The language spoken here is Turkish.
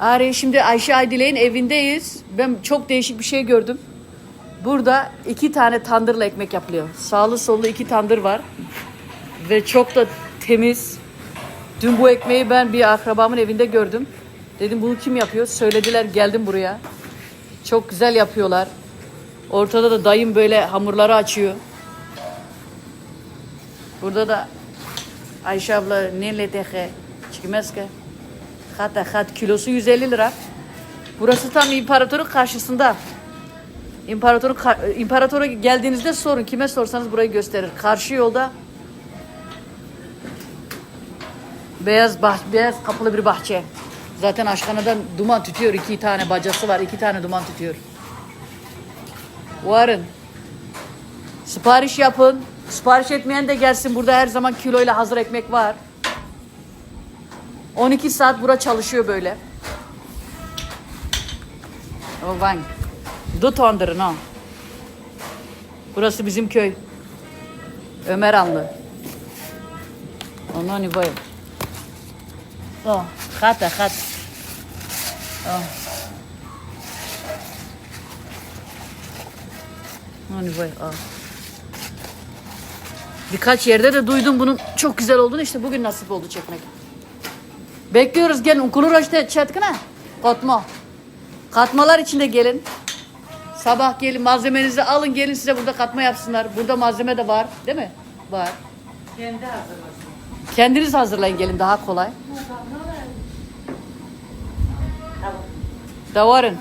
Ari şimdi Ayşe Aydile'nin evindeyiz. Ben çok değişik bir şey gördüm. Burada iki tane tandırla ekmek yapılıyor. Sağlı sollu iki tandır var. Ve çok da temiz. Dün bu ekmeği ben bir akrabamın evinde gördüm. Dedim bunu kim yapıyor? Söylediler geldim buraya. Çok güzel yapıyorlar. Ortada da dayım böyle hamurları açıyor. Burada da Ayşe abla ne letehe çıkmaz ki. Hatta hat kilosu 150 lira. Burası tam imparatorun karşısında. İmparatoru, imparatora geldiğinizde sorun. Kime sorsanız burayı gösterir. Karşı yolda beyaz bah beyaz kapılı bir bahçe. Zaten aşkanadan duman tütüyor. iki tane bacası var. iki tane duman tütüyor. Varın. Sipariş yapın. Sipariş etmeyen de gelsin. Burada her zaman kiloyla hazır ekmek var. 12 saat bura çalışıyor böyle. O van. Dut ondırın ha. Burası bizim köy. Ömeranlı. Ondan ibayım. Oh, hata hat. Oh. Onu ibayım. Oh. Birkaç yerde de duydum bunun çok güzel olduğunu işte bugün nasip oldu çekmek. Bekliyoruz gelin. Kulur işte çetkine. Katma. Katmalar içinde gelin. Sabah gelin malzemenizi alın gelin size burada katma yapsınlar. Burada malzeme de var değil mi? Var. Kendi hazırlasın. Kendiniz hazırlayın gelin daha kolay. Da varın.